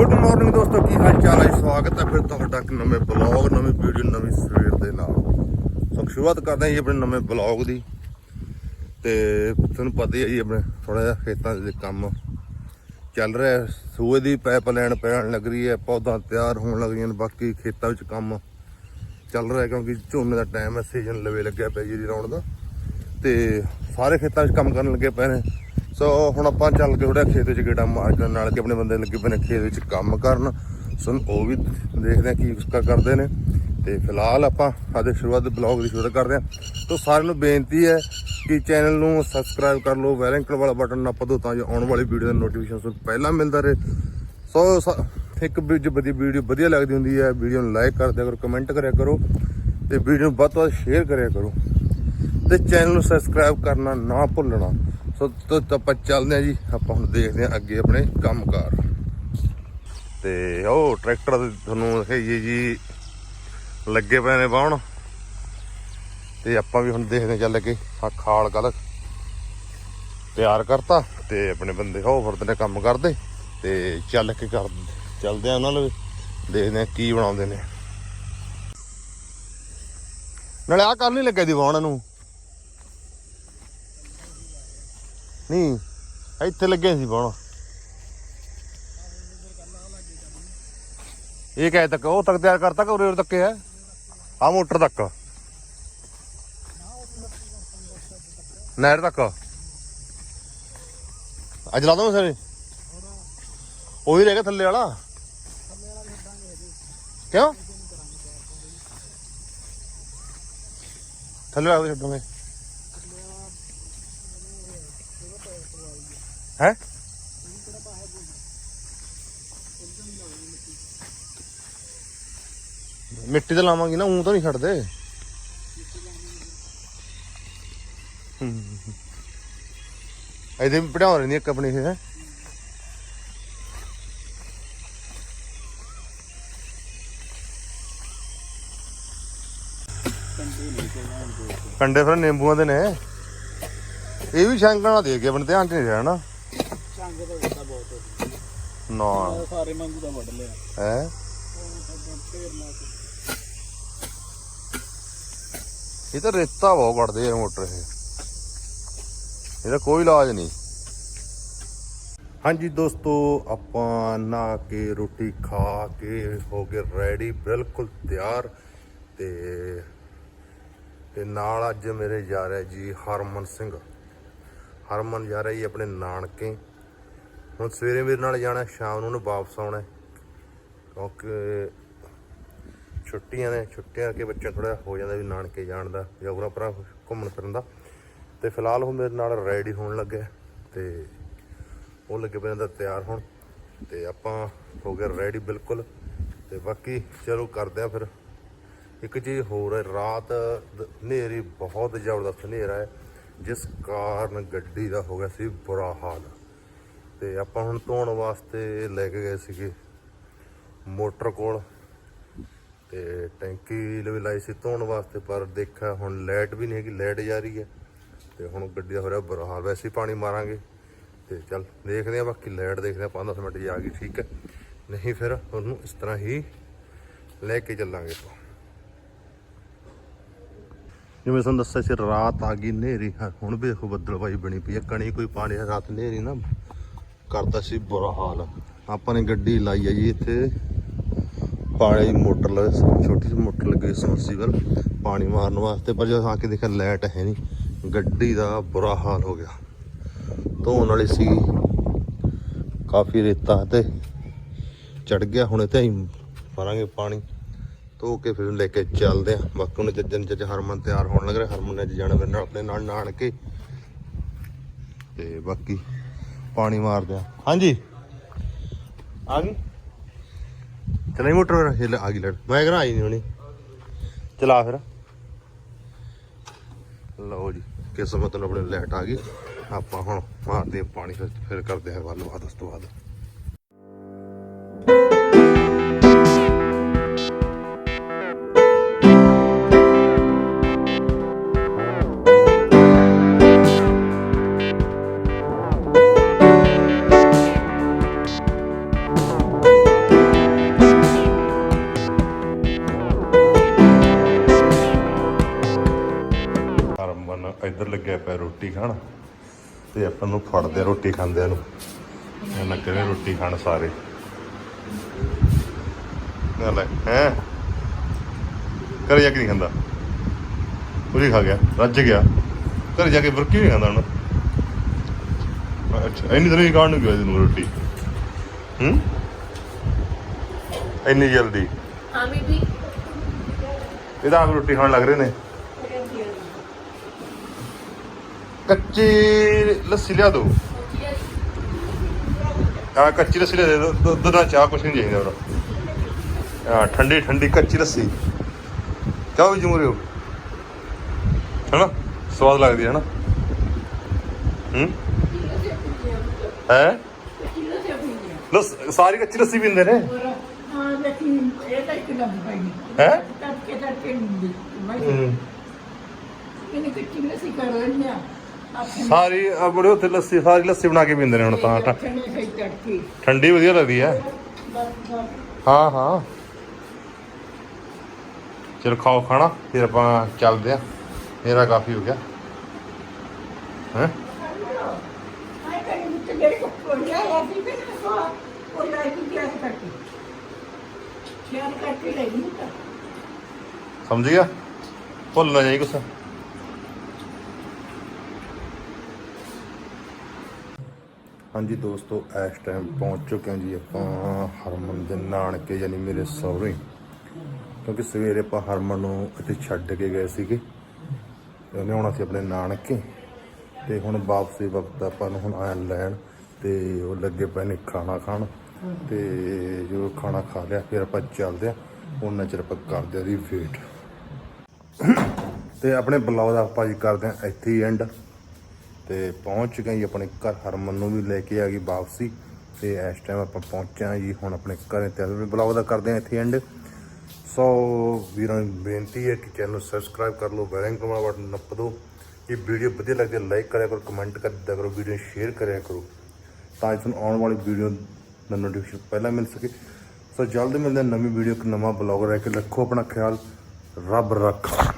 Good morning ਦੋਸਤੋ, ਕੀ ਹਾਲ ਚਾਲ ਹੈ ਸਵਾਗਤ ਹੈ ਫਿਰ ਤੁਹਾਡਾ ਇੱਕ ਨਵੇਂ ਬਲੌਗ ਨਵੀਂ ਵੀਡੀਓ ਨਵੀਂ ਸਵੇਰ ਦੇ ਨਾਲ। ਸੋ ਸ਼ੁਰੂਆਤ ਕਰਦੇ ਹਾਂ ਜੀ ਆਪਣੇ ਨਵੇਂ ਬਲੌਗ ਦੀ। ਤੇ ਤੁਹਾਨੂੰ ਪਤਾ ਹੀ ਹੈ ਜੀ ਆਪਣੇ ਥੋੜਾ ਜਿਹਾ ਖੇਤਾਂ ਦੇ ਕੰਮ ਚੱਲ ਰਿਹਾ ਸੂਏ ਦੀ ਪਾਈਪ ਲਾਈਨ ਪੈਣ ਲੱਗ ਰਹੀ ਹੈ ਪੌਦਾ ਤਿਆਰ ਹੋਣ ਲੱਗ ਰਹੀਆਂ ਨੇ, ਬਾਕੀ ਖੇਤਾਂ ਵਿੱਚ ਕੰਮ ਚੱਲ ਰਿਹਾ ਕਿਉਂਕਿ ਝੋਨੇ ਦਾ ਟਾਈਮ ਹੈ ਸੀਜ਼ਨ ਲਵੇ ਲੱਗਿਆ ਪਿਆ ਜੀ ਲਾਉਣ ਦਾ। ਤੇ ਸਾਰੇ ਖੇਤਾਂ 'ਚ ਕੰਮ ਕਰਨ ਲੱਗੇ ਪਏ ਨੇ। ਸੋ ਹੁਣ ਆਪਾਂ ਚੱਲ ਕੇ ਥੋੜਾ ਖੇਤ ਵਿੱਚ ਗੇੜਾ ਮਾਰ ਕੇ ਨਾਲ ਕੇ ਆਪਣੇ ਬੰਦੇ ਲੱਗੇ ਪਏ ਨੇ ਖੇਤ ਵਿੱਚ ਕੰਮ ਕਰਨ। ਸੋ ਉਹ ਵੀ ਦੇਖਦੇ ਆ ਕੀ ਕੁਛ ਕਰਦੇ ਨੇ। ਤੇ ਫਿਲਹਾਲ ਆਪਾਂ ਆਦੇ ਸ਼ੁਰੂਆਤ ਦੇ ਬਲੌਗ ਦੀ ਸ਼ੁਰੂਆਤ ਕਰਦੇ ਆ ਤੋਂ ਸਾਰਿਆਂ ਨੂੰ ਬੇਨਤੀ ਹੈ ਕਿ ਚੈਨਲ ਨੂੰ ਸਬਸਕ੍ਰਾਈਬ ਕਰ ਲਓ ਬੈਲ ਵਾਲਾ ਬਟਨ ਨਾ ਦਿਓ ਤਾਂ ਜੋ ਆਉਣ ਵਾਲੀ ਵੀਡੀਓ ਦਾ ਨੋਟੀਫਿਕੇਸ਼ਨ ਤੁਹਾਨੂੰ ਪਹਿਲਾਂ ਮਿਲਦਾ ਰਹੇ। ਸੋ ਸ- ਇੱਕ ਵੀਡੀਓ ਵਧੀਆ ਵੀਡੀਓ ਵਧੀਆ ਲੱਗਦੀ ਹੁੰਦੀ ਹੈ ਵੀਡੀਓ ਨੂੰ ਲਾਈਕ ਕਰ ਦਿਆ ਕਰੋ ਕਮੈਂਟ ਕਰਿਆ ਕਰੋ ਤੇ ਵੀਡੀਓ ਨੂੰ ਵੱਧ ਤੋਂ ਵੱਧ ਸ਼ੇਅਰ ਕਰਿਆ ਕਰੋ। ਤੇ ਚੈਨਲ ਨੂੰ ਸਬਸਕ੍ਰਾਈਬ ਕਰਨਾ ਨਾ ਭੁੱਲਣਾ। ਸੋ ਆਪਾਂ ਚੱਲਦੇ ਆ ਜੀ। ਆਪਾਂ ਹੁਣ ਦੇਖਦੇ ਆ ਅੱਗੇ ਆਪਣੇ ਕੰਮਕਾਰ। ਤੇ ਉਹ ਟਰੈਕਟਰ ਤੁਹਾਨੂੰ ਦਿਖਾਈਏ ਜੀ। ਲੱਗੇ ਪਏ ਨੇ ਬਾਹਣ ਤੇ ਆਪਾਂ ਵੀ ਹੁਣ ਦੇਖਦੇ ਹਾਂ ਚੱਲ ਕੇ ਆ ਖਾਲ ਕੱਲ ਤਿਆਰ ਕਰਤਾ। ਤੇ ਆਪਣੇ ਬੰਦੇ ਹੋ ਫਿਰਦੇ ਨੇ ਕੰਮ ਕਰਦੇ। ਤੇ ਚੱਲ ਕੇ ਕਰ, ਚੱਲਦੇ ਆ ਉਹਨਾਂ ਨੂੰ ਦੇਖਦੇ ਆ ਕੀ ਬਣਾਉਂਦੇ ਨੇ। ਨਾਲੇ ਆ ਕਰ ਨਹੀਂ ਲੱਗਾ ਦੀ ਵਾਹਣ ਨੂੰ। ਨਹੀਂ, ਇੱਥੇ ਲੱਗੇ ਸੀ ਬਾਣ। ਇਹ ਕਹਿ ਤੱਕ? ਉਹ ਤੱਕ ਤਿਆਰ ਕਰਤਾ ਕਿ ਉਰੇ ਤੱਕ ਹੈ? ਆ ਮੋਟਰ ਤੱਕ। ਨਹਿਰ ਤੱਕ। ਅੱਜ ਲਾ ਦਵਾਂ ਸਾਰੇ? ਉਹੀ ਰਹਿ ਗਿਆ ਥੱਲੇ ਵਾਲਾ। ਕਿਉਂ? ਥੱਲੇ ਵਾਲਾ ਵੀ ਛੱਡੋਗੇ। ਹੈ? ਮਿੱਟੀ ਤੇ ਲਾਵਾਂਗੇ ਨਾ ਉਂ ਤਾਂ ਨਹੀਂ ਛੱਡਦੇ। ਹੂੰ। ਇਹਦੇ ਵੀ ਪੜਾਉ ਰਹਿੰਦੀ ਇੱਕ ਆਪਣੀ ਇਹ ਹੈ? ਕੰਡੇ ਫਿਰ ਨਿੰਬੂਆਂ ਦੇ ਨੇ। ਇਹ ਵੀ ਸ਼ੰਕਣਾ ਦੇ ਕੇ ਆਪਣੇ ਧਿਆਨ ਚ ਨਹੀਂ ਰਹਿਣਾ ਚੰਗ ਦਾ ਵੱਡਾ ਬਹੁਤ ਨਾ। ਉਹ ਸਾਰੇ ਮੰਗੂ ਦਾ ਵੱਢ ਲਿਆ। ਹੈ? ਢੇਰ ਲਾ ਕੇ ਇਹ ਤਾਂ ਰੇਤਾ ਬਹੁਤ ਕੱਢਦੇ ਆ ਮੋਟਰ ਇਹ। ਇਹਦਾ ਕੋਈ ਇਲਾਜ ਨਹੀਂ। ਹਾਂਜੀ ਦੋਸਤੋ ਆਪਾਂ ਨਹਾ ਕੇ ਰੋਟੀ ਖਾ ਕੇ ਹੋ ਗਏ ਰੈਡੀ ਬਿਲਕੁਲ ਤਿਆਰ। ਤੇ ਤੇ ਨਾਲ ਅੱਜ ਮੇਰੇ ਜਾ ਰਿਹਾ ਜੀ ਹਰਮਨ ਸਿੰਘ। ਹਰਮਨ ਜਾ ਰਿਹਾ ਜੀ ਆਪਣੇ ਨਾਨਕੇ। ਹੁਣ ਸਵੇਰੇ ਮੇਰੇ ਨਾਲ ਜਾਣਾ, ਸ਼ਾਮ ਨੂੰ ਉਹਨੇ ਵਾਪਸ ਆਉਣਾ ਕਿਉਂਕਿ ਛੁੱਟੀਆਂ ਨੇ, ਛੁੱਟੀਆਂ ਕੇ ਬੱਚਿਆਂ ਥੋੜਾ ਹੋ ਜਾਂਦਾ ਵੀ ਨਾਨਕੇ ਜਾਣ ਦਾ ਜਾਂ ਉਰਾਂ ਪਰਾਂ ਘੁੰਮਣ ਫਿਰਨ ਦਾ। ਤੇ ਫਿਲਹਾਲ ਉਹ ਮੇਰੇ ਨਾਲ ਰੈਡੀ ਹੋਣ ਲੱਗਿਆ ਤੇ ਉਹ ਲੱਗੇ ਪਏ ਨੇ ਤਿਆਰ ਹੋਣ। ਤੇ ਆਪਾਂ ਹੋ ਗਏ ਰੈਡੀ ਬਿਲਕੁਲ। ਤੇ ਬਾਕੀ ਚਲੋ ਕਰਦੇ ਆ ਫਿਰ। ਇੱਕ ਚੀਜ਼ ਹੋਰ ਹੈ, ਰਾਤ ਹਨੇਰੀ ਬਹੁਤ ਜ਼ਬਰਦਸਤ ਹਨੇਰਾ ਹੈ। ਜਿਸ ਕਾਰਨ ਗੱਡੀ ਦਾ ਹੋ ਗਿਆ ਸੀ ਬੁਰਾ ਹਾਲ ਤੇ ਆਪਾਂ ਹੁਣ ਧੋਣ ਵਾਸਤੇ ਲੈ ਕੇ ਗਏ ਸੀਗੇ ਮੋਟਰ ਕੋਲ ਤੇ ਟੈਂਕੀ ਵੀ ਲਾਈ ਸੀ ਧੋਣ ਵਾਸਤੇ, ਪਰ ਦੇਖਿਆ ਹੁਣ ਲਾਈਟ ਵੀ ਨਹੀਂ ਹੈਗੀ, ਲਾਈਟ ਜਾ ਰਹੀ ਹੈ ਤੇ ਹੁਣ ਗੱਡੀ ਦਾ ਹੋ ਰਿਹਾ ਬੁਰਾ ਹਾਲ। ਵੈਸੇ ਪਾਣੀ ਮਾਰਾਂਗੇ ਤੇ ਚੱਲ ਦੇਖਦੇ ਆ ਬਾਕੀ ਲਾਈਟ ਦੇਖਦੇ ਆ 5-10 ਮਿੰਟ ਜੀ ਆ ਗਈ, ਠੀਕ ਹੈ। ਨਹੀਂ ਫਿਰ ਉਹਨੂੰ ਇਸ ਤਰ੍ਹਾਂ ਹੀ ਲੈ ਕੇ ਚੱਲਾਂਗੇ ਆਪਾਂ। ਜਿਵੇਂ ਤੁਹਾਨੂੰ ਦੱਸਿਆ ਸੀ ਰਾਤ ਆ ਗਈ ਹਨੇਰੀ ਹਾਂ, ਹੁਣ ਵੀ ਦੇਖੋ ਬੱਦਲਬਾਈ ਬਣੀ ਪਈ ਹੈ ਕਣੀ ਕੋਈ ਪਾਣੀ ਰਾਤ ਹਨੇਰੀ ਨਾ ਕਰਦਾ ਸੀ ਬੁਰਾ ਹਾਲ। ਆਪਾਂ ਨੇ ਗੱਡੀ ਲਾਈ ਹੈ ਜੀ ਇੱਥੇ। ਪਾਣੀ ਮੋਟਰ ਲ ਛੋਟੀ ਜਿਹੀ ਮੋਟਰ ਲੱਗੀ ਸਮਰਸੀਬਲ ਪਾਣੀ ਮਾਰਨ ਵਾਸਤੇ ਪਰ ਜਦੋਂ ਆ ਕੇ ਦੇਖਿਆ ਲਾਈਟ ਹੈ ਨਹੀਂ ਗੱਡੀ ਦਾ ਬੁਰਾ ਹਾਲ ਹੋ ਗਿਆ। ਧੋਣ ਵਾਲੀ ਸੀ। ਕਾਫੀ ਰੇਤਾ ਤੇ ਚੜ ਗਿਆ ਹੁਣ ਇੱਥੇ ਹੀ ਮਾਰਾਂਗੇ ਪਾਣੀ। ਧੋ ਕੇ ਫਿਰ ਲੈ ਕੇ ਚੱਲਦੇ ਆ ਬਾਕੀ ਉਹਨੇ ਜੱਜਨ ਜੱਜ ਹਰਮਨ ਤਿਆਰ ਹੋਣ ਲੱਗ ਰਿਹਾ ਹਰਮਨ ਨੇ ਜਾਣਾ ਮੇਰੇ ਨਾਲ ਆਪਣੇ ਨਾਲ ਨਾਨ ਤੇ ਬਾਕੀ ਪਾਣੀ ਮਾਰਦੇ ਆ ਹਾਂਜੀ? ਆ ਗਈ? ਚਲਾਈ ਮੋਟਰ ਫਿਰ? ਇਹ ਆ ਗਈ ਲੜ ਮੈਂ ਕਹਿੰਦਾ ਆਈ ਨਹੀਂ ਹੋਣੀ। ਚਲਾ ਫਿਰ। ਲਓ ਜੀ, ਕਿਸਮਤ ਨੂੰ ਆਪਣੇ ਲੈਟ ਆ ਗਈ। ਆਪਾਂ ਹੁਣ ਮਾਰਦੇ ਪਾਣੀ ਫਿਰ ਫਿਰ ਕਰਦੇ ਆ ਗੱਲਬਾਤ ਉਸ ਤੋਂ ਬਾਅਦ। ਇੱਧਰ ਲੱਗਿਆ ਪਿਆ ਰੋਟੀ ਖਾਣ ਤੇ ਆਪਾਂ ਨੂੰ ਫੜਦੇ ਰੋਟੀ ਖਾਂਦਿਆਂ ਨੂੰ। ਇਹ ਲੱਗੇ ਨੇ ਰੋਟੀ ਖਾਣ ਸਾਰੇ। ਨਾ ਲੈ ਹੈ? ਘਰੇ ਜਾ ਕੇ ਨਹੀਂ ਖਾਂਦਾ। ਪੂਰੀ ਖਾ ਗਿਆ ਰੱਜ ਗਿਆ। ਘਰੇ ਜਾ ਕੇ ਬਰਕੀ ਨਹੀਂ ਖਾਂਦਾ ਹੁਣ। ਅੱਛਾ ਇੰਨੀ ਹੀ ਖਾਣ ਨੂੰ ਗਿਆ ਤੈਨੂੰ ਰੋਟੀ? ਹੂੰ? ਇੰਨੀ ਜਲਦੀ? ਹਾਂ ਬੀਬੀ। ਇਹਦਾ ਆਪ ਰੋਟੀ ਖਾਣ ਲੱਗ ਰਹੇ ਨੇ। ਕੱਚੀ ਲੱਸੀ ਲਿਆ ਦੋ। ਆ ਕੱਚੀ ਲੱਸੀ ਲਿਆ ਦੇ ਦਿਓ, ਦੁੱਧ ਨਾਲ ਚਾਹ ਕੁਛ ਨਹੀਂ ਚਾਹੀਦਾ ਹੋਰ ਆ ਠੰਡੀ ਠੰਡੀ ਕੱਚੀ ਲੱਸੀ। ਚਾਹ ਵੀ ਜਮੂਰੇ ਹੋ। ਹੈਨਾ? ਸਵਾਦ ਲੱਗਦੀ ਹੈ ਨਾ। ਹੂੰ? ਹੈ? ਲੱਸ ਸਾਰੀ ਕੱਚੀ ਲੱਸੀ ਪੀਂਦੇ ਨੇ? ਹਾਂ? ਲੇਕਿਨ ਇਹ ਤਾਂ ਇੱਕ ਲੱਭ ਪਈ ਹੈਂ? ਇਹਨੇ ਕੱਚੀ ਲੱਸੀ ਕਰ ਲੈਣੀ ਆ। ਆਪਣੇ ਸਾਰੀ ਆਪਣੇ ਉੱਥੇ ਲੱਸੀ, ਸਾਰੀ ਲੱਸੀ ਬਣਾ ਕੇ ਪੀਂਦੇ ਨੇ ਹੁਣ ਤਾਂ, ਠ- ਸਹੀ ਤੜਕੇ ਠੰਡੀ ਵਧੀਆ ਲੱਗਦੀ ਹੈ ਹਾਂ ਹਾਂ। ਚਲੋ ਖਾਓ ਖਾਣਾ, ਫਿਰ ਆਪਾਂ ਚੱਲਦੇ ਆ। ਮੇਰਾ ਕਾਫੀ ਹੋ ਗਿਆ। ਹੈ? ਆਏ ਕਰੀ ਮੁੱਤੇ ਜਿਹੜੇ ਕੋ ਲਿਆ ਆ ਸੀ ਫਿਰ ਕੋ ਉਹ ਲੈ ਕੇ ਗਿਆ ਸੀ ਕਰਕੇ ਸ਼ੇਅਰ ਕਰਕੇ ਲੈ ਸਮਝ ਗਿਆ? ਭੁੱਲ ਨਾ ਜਾਈ ਕੁਛ। ਹਾਂਜੀ ਦੋਸਤੋ, ਇਸ ਟਾਈਮ ਪਹੁੰਚ ਚੁੱਕੇ ਹਾਂ ਜੀ ਆਪਾਂ ਹਰਮਨ ਦੇ ਨਾਨਕੇ, ਯਾਨੀ ਮੇਰੇ ਸਹੁਰੇ। ਕਿਉਂਕਿ ਸਵੇਰੇ ਆਪਾਂ ਹਰਮਨ ਨੂੰ ਇੱਥੇ ਛੱਡ ਕੇ ਗਏ ਸੀਗੇ। ਤੇ ਉਹਨੇ ਆਉਣਾ ਸੀ ਆਪਣੇ ਨਾਨਕੇ। ਤੇ ਹੁਣ ਵਾਪਸੀ ਵਕਤ ਆਪਾਂ ਨੂੰ ਹੁਣ ਆਇਆ ਲੈਣ ਤੇ ਉਹ ਲੱਗੇ ਪਏ ਨੇ ਖਾਣਾ ਖਾਣ। ਤੇ ਜੋ ਖਾਣਾ ਖਾ ਲਿਆ, ਫਿਰ ਆਪਾਂ ਚੱਲਦੇ ਆ ਉਹਨਾਂ ਚਿਰ ਆਪਾਂ ਕਰਦੇ ਆ ਦੀ ਵੇਟ ਤੇ ਆਪਣੇ ਬਲੌਗ ਦਾ ਆਪਾਂ ਜੀ ਕਰਦੇ ਆ ਇੱਥੇ ਹੀ ਐਂਡ ਤੇ ਪਹੁੰਚ ਚੁੱਕੇ ਜੀ ਆਪਣੇ ਘਰ। ਹਰਮਨ ਨੂੰ ਵੀ ਲੈ ਕੇ ਆ ਗਈ ਵਾਪਸੀ ਤੇ ਇਸ ਟਾਈਮ ਆਪਾਂ ਪਹੁੰਚਿਆ ਜੀ ਹੁਣ ਆਪਣੇ ਘਰੇ ਤੇ ਬਲੌਗ ਦਾ ਕਰਦੇ ਆ ਇੱਥੇ ਐਂਡ ਸੋ ਵੀਰਾਂ ਨੂੰ ਬੇਨਤੀ ਹੈ ਕਿ ਚੈਨਲ ਨੂੰ ਸਬਸਕ੍ਰਾਈਬ ਕਰ ਲਓ ਬੈਲ ਆਈਕਨ ਵਾਲਾ ਬਟਨ ਨੱਪ ਦਿਓ। ਇਹ ਵੀਡੀਓ ਵਧੀਆ ਲੱਗਦੀ ਹੈ ਲਾਈਕ ਕਰਿਆ ਕਰੋ ਕਮੈਂਟ ਕਰ ਦਿੱਤਾ ਕਰੋ ਵੀਡੀਓ ਸ਼ੇਅਰ ਕਰਿਆ ਕਰੋ। ਤਾਂ ਕਿ ਤੁਹਾਨੂੰ ਆਉਣ ਵਾਲੀ ਵੀਡੀਓ ਦਾ ਨੋਟੀਫਿਕੇਸ਼ਨ ਪਹਿਲਾਂ ਮਿਲ ਸਕੇ। ਸੋ ਜਲਦ ਮਿਲਦੇ ਹਾਂ ਨਵੀਂ ਵੀਡੀਓ ਇੱਕ ਨਵਾਂ ਬਲੌਗ ਰਹਿ ਕੇ। ਰੱਖੋ ਆਪਣਾ ਖਿਆਲ, ਰੱਬ ਰੱਖਾ।